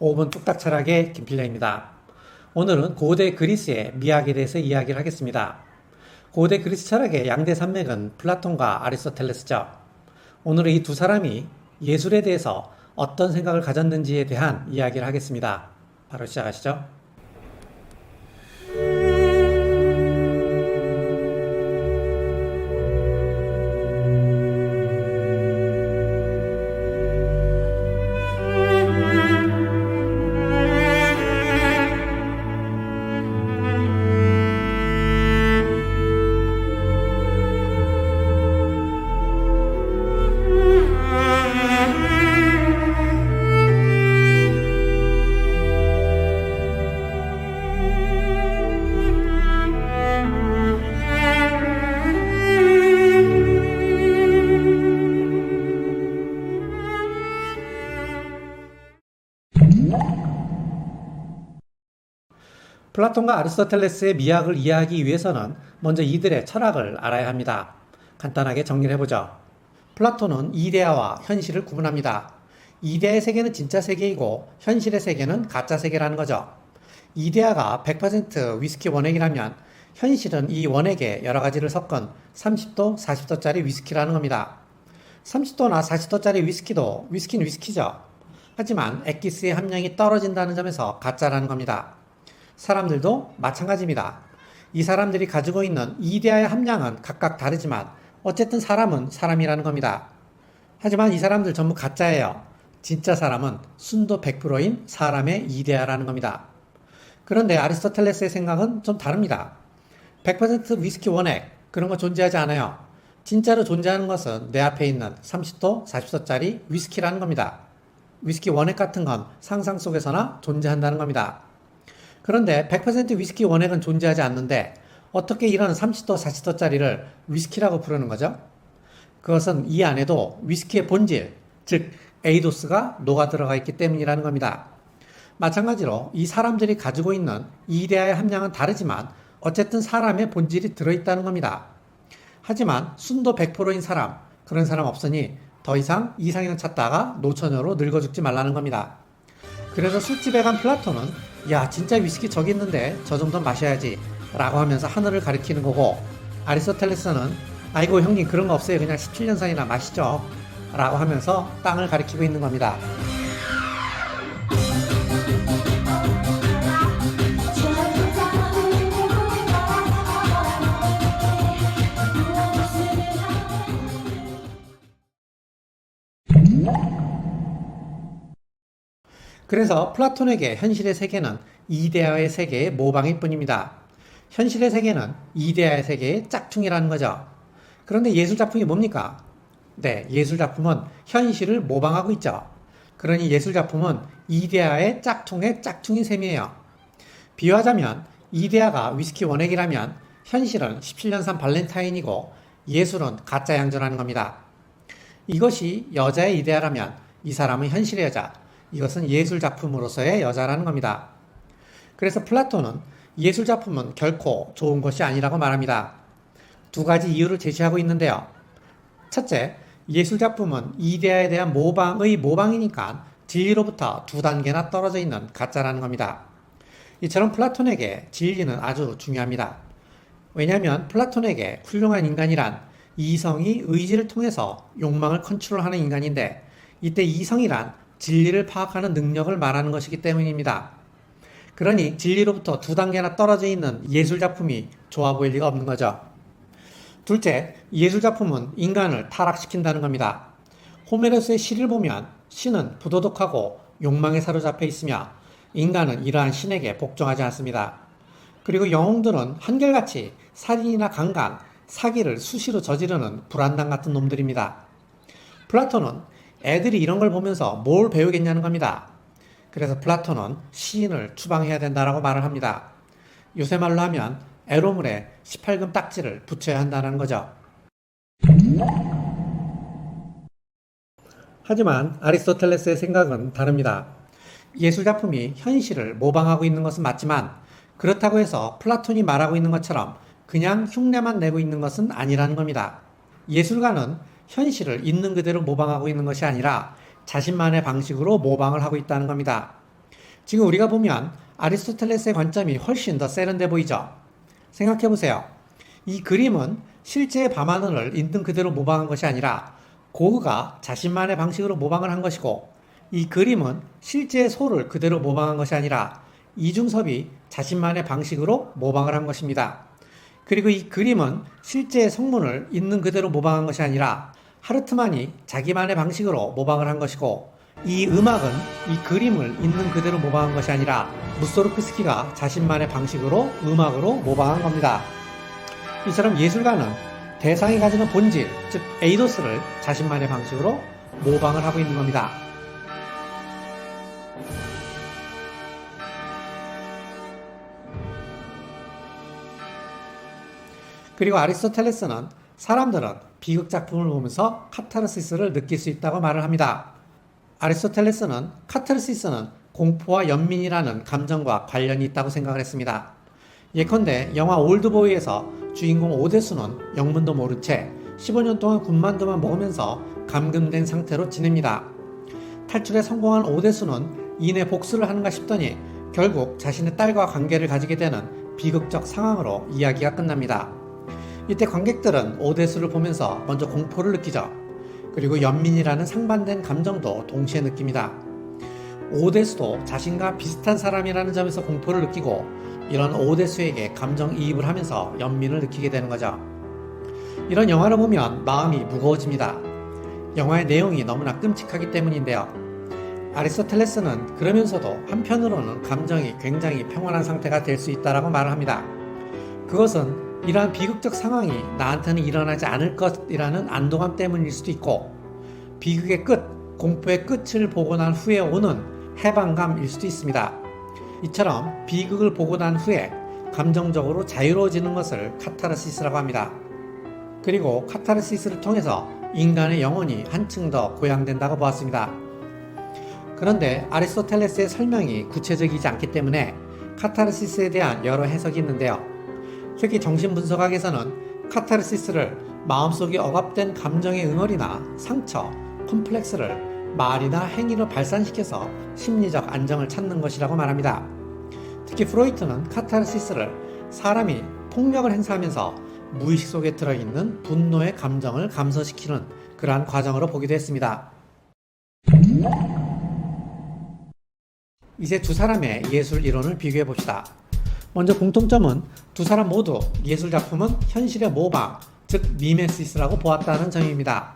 5분 뚝딱 철학의 김필려입니다. 오늘은 고대 그리스의 미학에 대해서 이야기를 하겠습니다. 고대 그리스 철학의 양대 산맥은 플라톤과 아리스토텔레스죠. 오늘은 이 두 사람이 예술에 대해서 어떤 생각을 가졌는지에 대한 이야기를 하겠습니다. 바로 시작하시죠. 플라톤과 아리스토텔레스의 미학을 이해하기 위해서는 먼저 이들의 철학을 알아야 합니다. 간단하게 정리를 해보죠. 플라톤은 이데아와 현실을 구분합니다. 이데아의 세계는 진짜 세계이고 현실의 세계는 가짜 세계라는 거죠. 이데아가 100% 위스키 원액이라면 현실은 이 원액에 여러 가지를 섞은 30도, 40도짜리 위스키라는 겁니다. 30도나 40도짜리 위스키도 위스키는 위스키죠. 하지만 액기스의 함량이 떨어진다는 점에서 가짜라는 겁니다. 사람들도 마찬가지입니다. 이 사람들이 가지고 있는 이데아의 함량은 각각 다르지만 어쨌든 사람은 사람이라는 겁니다. 하지만 이 사람들 전부 가짜예요. 진짜 사람은 순도 100%인 사람의 이데아라는 겁니다. 그런데 아리스토텔레스의 생각은 좀 다릅니다. 100% 위스키 원액 그런 거 존재하지 않아요. 진짜로 존재하는 것은 내 앞에 있는 30도, 40도짜리 위스키라는 겁니다. 위스키 원액 같은 건 상상 속에서나 존재한다는 겁니다. 그런데 100% 위스키 원액은 존재하지 않는데 어떻게 이런 30도, 40도짜리를 위스키라고 부르는 거죠? 그것은 이 안에도 위스키의 본질, 즉 에이도스가 녹아 들어가 있기 때문이라는 겁니다. 마찬가지로 이 사람들이 가지고 있는 이데아의 함량은 다르지만 어쨌든 사람의 본질이 들어있다는 겁니다. 하지만 순도 100%인 사람, 그런 사람 없으니 더 이상 이상형 찾다가 노처녀로 늙어 죽지 말라는 겁니다. 그래서 술집에 간 플라톤은 야 진짜 위스키 저기 있는데 저 정도 마셔야지 라고 하면서 하늘을 가리키는 거고 아리스토텔레스는 아이고 형님 그런 거 없어요 그냥 17년산이나 마시죠 라고 하면서 땅을 가리키고 있는 겁니다. 그래서 플라톤에게 현실의 세계는 이데아의 세계의 모방일 뿐입니다. 현실의 세계는 이데아의 세계의 짝퉁이라는 거죠. 그런데 예술 작품이 뭡니까? 네, 예술 작품은 현실을 모방하고 있죠. 그러니 예술 작품은 이데아의 짝퉁의 짝퉁인 셈이에요. 비유하자면 이데아가 위스키 원액이라면 현실은 17년산 발렌타인이고 예술은 가짜 양조라는 겁니다. 이것이 여자의 이데아라면 이 사람은 현실의 여자, 이것은 예술 작품으로서의 여자라는 겁니다. 그래서 플라톤은 예술 작품은 결코 좋은 것이 아니라고 말합니다. 두 가지 이유를 제시하고 있는데요. 첫째, 예술 작품은 이데아에 대한 모방의 모방이니까 진리로부터 두 단계나 떨어져 있는 가짜라는 겁니다. 이처럼 플라톤에게 진리는 아주 중요합니다. 왜냐하면 플라톤에게 훌륭한 인간이란 이성이 의지를 통해서 욕망을 컨트롤하는 인간인데 이때 이성이란 진리를 파악하는 능력을 말하는 것이기 때문입니다. 그러니 진리로부터 두 단계나 떨어져 있는 예술 작품이 좋아 보일 리가 없는 거죠. 둘째, 예술 작품은 인간을 타락시킨다는 겁니다. 호메로스의 시를 보면 신은 부도덕하고 욕망에 사로잡혀 있으며 인간은 이러한 신에게 복종하지 않습니다. 그리고 영웅들은 한결같이 살인이나 강간, 사기를 수시로 저지르는 불안당 같은 놈들입니다. 플라톤은 애들이 이런 걸 보면서 뭘 배우겠냐는 겁니다. 그래서 플라톤은 시인을 추방해야 된다라고 말을 합니다. 요새 말로 하면 에로물에 18금 딱지를 붙여야 한다는 거죠. 하지만 아리스토텔레스의 생각은 다릅니다. 예술 작품이 현실을 모방하고 있는 것은 맞지만 그렇다고 해서 플라톤이 말하고 있는 것처럼 그냥 흉내만 내고 있는 것은 아니라는 겁니다. 예술가는 현실을 있는 그대로 모방하고 있는 것이 아니라 자신만의 방식으로 모방을 하고 있다는 겁니다. 지금 우리가 보면 아리스토텔레스의 관점이 훨씬 더 세련돼 보이죠? 생각해 보세요. 이 그림은 실제의 밤하늘을 있는 그대로 모방한 것이 아니라 고흐가 자신만의 방식으로 모방을 한 것이고 이 그림은 실제의 소를 그대로 모방한 것이 아니라 이중섭이 자신만의 방식으로 모방을 한 것입니다. 그리고 이 그림은 실제의 성문을 있는 그대로 모방한 것이 아니라 하르트만이 자기만의 방식으로 모방을 한 것이고 이 음악은 이 그림을 있는 그대로 모방한 것이 아니라 무소르크스키가 자신만의 방식으로 음악으로 모방한 겁니다. 이처럼 예술가는 대상이 가지는 본질, 즉 에이도스를 자신만의 방식으로 모방을 하고 있는 겁니다. 그리고 아리스토텔레스는 사람들은 비극 작품을 보면서 카타르시스를 느낄 수 있다고 말을 합니다. 아리스토텔레스는 카타르시스는 공포와 연민이라는 감정과 관련이 있다고 생각을 했습니다. 예컨대 영화 올드보이에서 주인공 오데스는 영문도 모른 채 15년 동안 군만두만 먹으면서 감금된 상태로 지냅니다. 탈출에 성공한 오데스는 이내 복수를 하는가 싶더니 결국 자신의 딸과 관계를 가지게 되는 비극적 상황으로 이야기가 끝납니다. 이때 관객들은 오데스를 보면서 먼저 공포를 느끼죠. 그리고 연민이라는 상반된 감정도 동시에 느낍니다. 오데스도 자신과 비슷한 사람이라는 점에서 공포를 느끼고 이런 오데스에게 감정이입을 하면서 연민을 느끼게 되는 거죠. 이런 영화를 보면 마음이 무거워집니다. 영화의 내용이 너무나 끔찍하기 때문인데요. 아리스토텔레스는 그러면서도 한편으로는 감정이 굉장히 평온한 상태가 될 수 있다라고 말을 합니다. 그것은 이러한 비극적 상황이 나한테는 일어나지 않을 것이라는 안도감 때문일 수도 있고 비극의 끝, 공포의 끝을 보고 난 후에 오는 해방감일 수도 있습니다. 이처럼 비극을 보고 난 후에 감정적으로 자유로워지는 것을 카타르시스라고 합니다. 그리고 카타르시스를 통해서 인간의 영혼이 한층 더 고양된다고 보았습니다. 그런데 아리스토텔레스의 설명이 구체적이지 않기 때문에 카타르시스에 대한 여러 해석이 있는데요. 특히 정신분석학에서는 카타르시스를 마음속에 억압된 감정의 응어리나 상처, 컴플렉스를 말이나 행위로 발산시켜서 심리적 안정을 찾는 것이라고 말합니다. 특히 프로이트는 카타르시스를 사람이 폭력을 행사하면서 무의식 속에 들어있는 분노의 감정을 감소시키는 그러한 과정으로 보기도 했습니다. 이제 두 사람의 예술 이론을 비교해 봅시다. 먼저 공통점은 두 사람 모두 예술 작품은 현실의 모방, 즉 미메시스라고 보았다는 점입니다.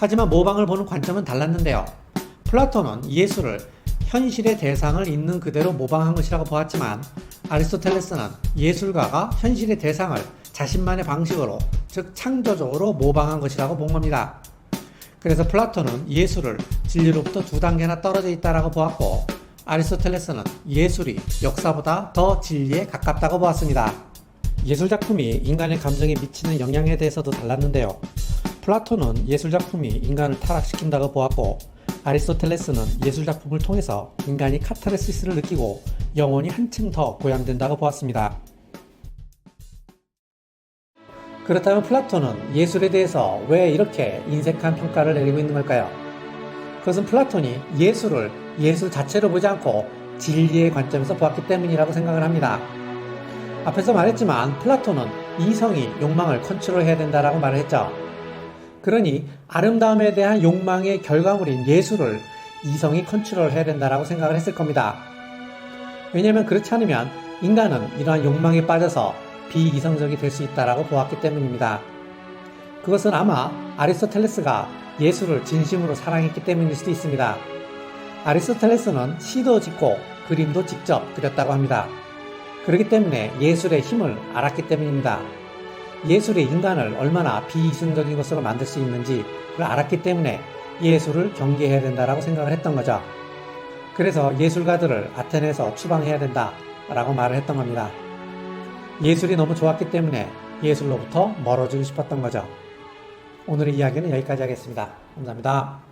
하지만 모방을 보는 관점은 달랐는데요. 플라톤은 예술을 현실의 대상을 있는 그대로 모방한 것이라고 보았지만 아리스토텔레스는 예술가가 현실의 대상을 자신만의 방식으로 즉 창조적으로 모방한 것이라고 본 겁니다. 그래서 플라톤은 예술을 진리로부터 두 단계나 떨어져 있다라고 보았고 아리스토텔레스는 예술이 역사보다 더 진리에 가깝다고 보았습니다. 예술 작품이 인간의 감정에 미치는 영향에 대해서도 달랐는데요. 플라톤은 예술 작품이 인간을 타락시킨다고 보았고 아리스토텔레스는 예술 작품을 통해서 인간이 카타르시스를 느끼고 영혼이 한층 더 고양된다고 보았습니다. 그렇다면 플라톤은 예술에 대해서 왜 이렇게 인색한 평가를 내리고 있는 걸까요? 그것은 플라톤이 예술을 예술 자체로 보지 않고 진리의 관점에서 보았기 때문이라고 생각을 합니다. 앞에서 말했지만 플라톤은 이성이 욕망을 컨트롤해야 된다라고 말을 했죠. 그러니 아름다움에 대한 욕망의 결과물인 예술을 이성이 컨트롤해야 된다라고 생각을 했을 겁니다. 왜냐하면 그렇지 않으면 인간은 이러한 욕망에 빠져서 비이성적이 될 수 있다라고 보았기 때문입니다. 그것은 아마 아리스토텔레스가 예술을 진심으로 사랑했기 때문일 수도 있습니다. 아리스토텔레스는 시도 짓고 그림도 직접 그렸다고 합니다. 그렇기 때문에 예술의 힘을 알았기 때문입니다. 예술이 인간을 얼마나 비이성적인 것으로 만들 수 있는지 그걸 알았기 때문에 예술을 경계해야 된다라고 생각을 했던 거죠. 그래서 예술가들을 아테네에서 추방해야 된다라고 말을 했던 겁니다. 예술이 너무 좋았기 때문에 예술로부터 멀어지고 싶었던 거죠. 오늘의 이야기는 여기까지 하겠습니다. 감사합니다.